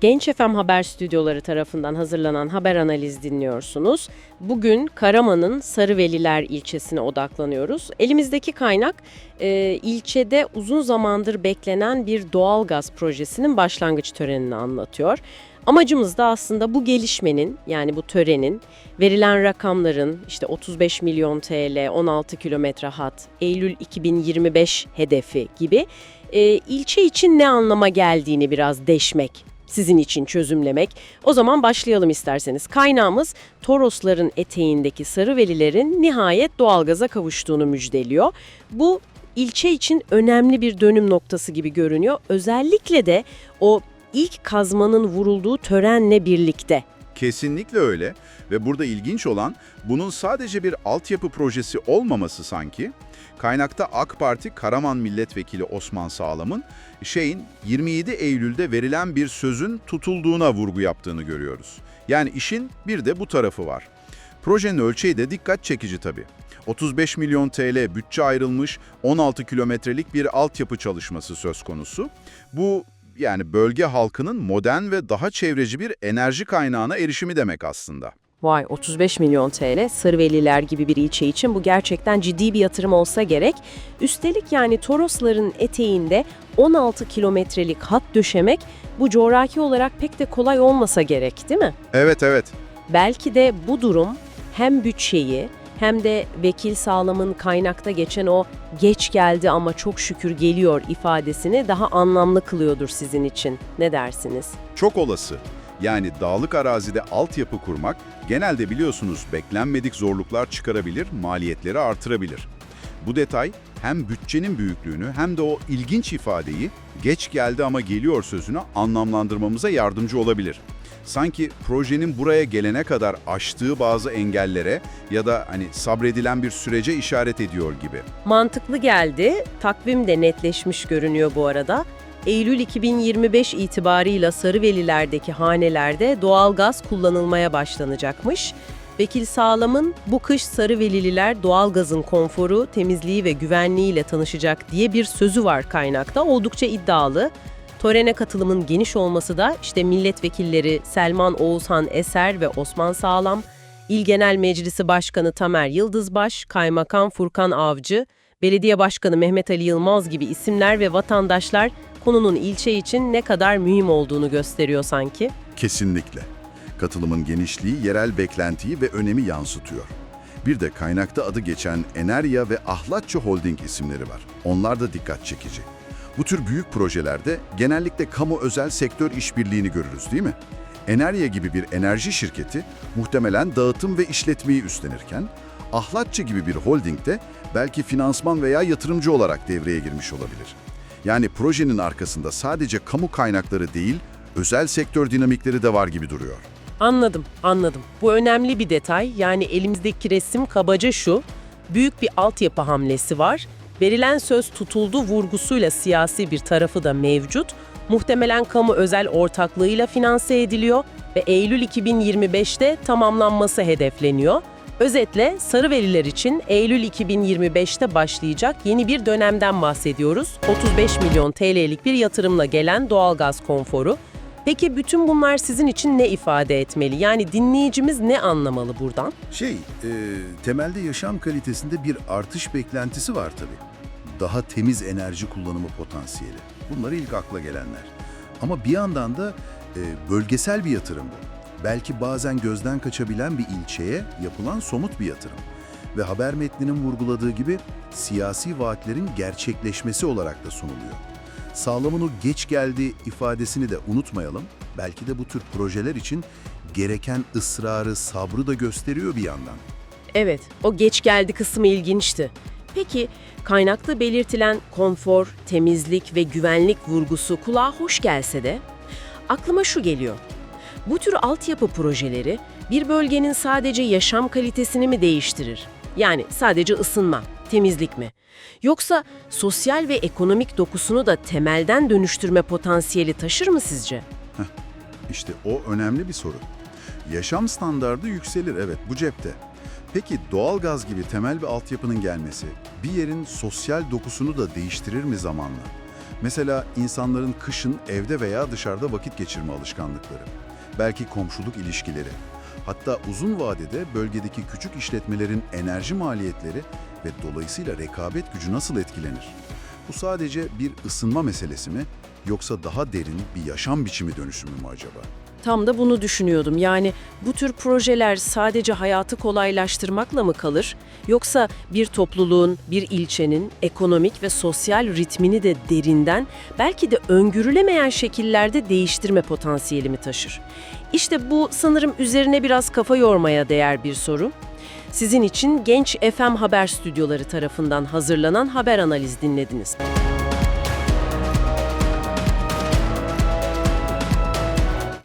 Genç FM Haber stüdyoları tarafından hazırlanan haber analiz dinliyorsunuz. Bugün Karaman'ın Sarıveliler ilçesine odaklanıyoruz. Elimizdeki kaynak e, ilçede uzun zamandır beklenen bir doğalgaz projesinin başlangıç törenini anlatıyor. Amacımız da aslında bu gelişmenin yani bu törenin verilen rakamların işte 35 milyon TL, 16 kilometre hat, Eylül 2025 hedefi gibi e, ilçe için ne anlama geldiğini biraz deşmek, sizin için çözümlemek. O zaman başlayalım isterseniz. Kaynağımız Torosların eteğindeki Sarıvelilerin nihayet doğalgaza kavuştuğunu müjdeliyor. Bu ilçe için önemli bir dönüm noktası gibi görünüyor. Özellikle de o ilk kazmanın vurulduğu törenle birlikte. Kesinlikle öyle ve burada ilginç olan bunun sadece bir altyapı projesi olmaması sanki. Kaynakta AK Parti Karaman Milletvekili Osman Sağlam'ın şeyin 27 Eylül'de verilen bir sözün tutulduğuna vurgu yaptığını görüyoruz. Yani işin bir de bu tarafı var. Projenin ölçeği de dikkat çekici tabii. 35 milyon TL bütçe ayrılmış 16 kilometrelik bir altyapı çalışması söz konusu. Bu yani bölge halkının modern ve daha çevreci bir enerji kaynağına erişimi demek aslında. Vay 35 milyon TL Sarıveliler gibi bir ilçe için bu gerçekten ciddi bir yatırım olsa gerek. Üstelik yani Torosların eteğinde 16 kilometrelik hat döşemek bu coğrafi olarak pek de kolay olmasa gerek değil mi? Evet evet. Belki de bu durum hem bütçeyi hem de vekil sağlamın kaynakta geçen o geç geldi ama çok şükür geliyor ifadesini daha anlamlı kılıyordur sizin için. Ne dersiniz? Çok olası. Yani dağlık arazide altyapı kurmak genelde biliyorsunuz beklenmedik zorluklar çıkarabilir, maliyetleri artırabilir. Bu detay hem bütçenin büyüklüğünü hem de o ilginç ifadeyi geç geldi ama geliyor sözünü anlamlandırmamıza yardımcı olabilir. Sanki projenin buraya gelene kadar aştığı bazı engellere ya da hani sabredilen bir sürece işaret ediyor gibi. Mantıklı geldi. Takvim de netleşmiş görünüyor bu arada. Eylül 2025 itibarıyla Sarıveliler'deki hanelerde doğalgaz kullanılmaya başlanacakmış. Vekil Sağlam'ın bu kış Sarıvelililer doğalgazın konforu, temizliği ve güvenliğiyle tanışacak diye bir sözü var kaynakta. Oldukça iddialı. Törene katılımın geniş olması da işte milletvekilleri Selman Oğuzhan Eser ve Osman Sağlam, İl Genel Meclisi Başkanı Tamer Yıldızbaş, Kaymakam Furkan Avcı, Belediye Başkanı Mehmet Ali Yılmaz gibi isimler ve vatandaşlar konunun ilçe için ne kadar mühim olduğunu gösteriyor sanki. Kesinlikle. Katılımın genişliği yerel beklentiyi ve önemi yansıtıyor. Bir de kaynakta adı geçen Enerya ve Ahlatçı Holding isimleri var. Onlar da dikkat çekici. Bu tür büyük projelerde genellikle kamu özel sektör işbirliğini görürüz değil mi? Enerya gibi bir enerji şirketi muhtemelen dağıtım ve işletmeyi üstlenirken, Ahlatçı gibi bir holding de belki finansman veya yatırımcı olarak devreye girmiş olabilir. Yani projenin arkasında sadece kamu kaynakları değil, özel sektör dinamikleri de var gibi duruyor. Anladım, anladım. Bu önemli bir detay. Yani elimizdeki resim kabaca şu. Büyük bir altyapı hamlesi var. Verilen söz tutuldu vurgusuyla siyasi bir tarafı da mevcut. Muhtemelen kamu özel ortaklığıyla finanse ediliyor ve Eylül 2025'te tamamlanması hedefleniyor. Özetle Sarıveliler için Eylül 2025'te başlayacak yeni bir dönemden bahsediyoruz. 35 milyon TL'lik bir yatırımla gelen doğalgaz konforu. Peki bütün bunlar sizin için ne ifade etmeli? Yani dinleyicimiz ne anlamalı buradan? Şey, e, temelde yaşam kalitesinde bir artış beklentisi var tabii. Daha temiz enerji kullanımı potansiyeli. Bunlar ilk akla gelenler. Ama bir yandan da e, bölgesel bir yatırım bu. Belki bazen gözden kaçabilen bir ilçeye yapılan somut bir yatırım. Ve haber metninin vurguladığı gibi siyasi vaatlerin gerçekleşmesi olarak da sunuluyor. Sağlamın o geç geldi ifadesini de unutmayalım. Belki de bu tür projeler için gereken ısrarı, sabrı da gösteriyor bir yandan. Evet, o geç geldi kısmı ilginçti. Peki, kaynakta belirtilen konfor, temizlik ve güvenlik vurgusu kulağa hoş gelse de aklıma şu geliyor. Bu tür altyapı projeleri bir bölgenin sadece yaşam kalitesini mi değiştirir? Yani sadece ısınma, temizlik mi? Yoksa sosyal ve ekonomik dokusunu da temelden dönüştürme potansiyeli taşır mı sizce? İşte o önemli bir soru. Yaşam standardı yükselir evet bu cepte. Peki doğalgaz gibi temel bir altyapının gelmesi bir yerin sosyal dokusunu da değiştirir mi zamanla? Mesela insanların kışın evde veya dışarıda vakit geçirme alışkanlıkları, belki komşuluk ilişkileri, hatta uzun vadede bölgedeki küçük işletmelerin enerji maliyetleri ve dolayısıyla rekabet gücü nasıl etkilenir? Bu sadece bir ısınma meselesi mi yoksa daha derin bir yaşam biçimi dönüşümü mü acaba? Tam da bunu düşünüyordum. Yani bu tür projeler sadece hayatı kolaylaştırmakla mı kalır? Yoksa bir topluluğun, bir ilçenin ekonomik ve sosyal ritmini de derinden, belki de öngörülemeyen şekillerde değiştirme potansiyeli mi taşır? İşte bu sanırım üzerine biraz kafa yormaya değer bir soru. Sizin için Genç FM Haber Stüdyoları tarafından hazırlanan haber analiz dinlediniz.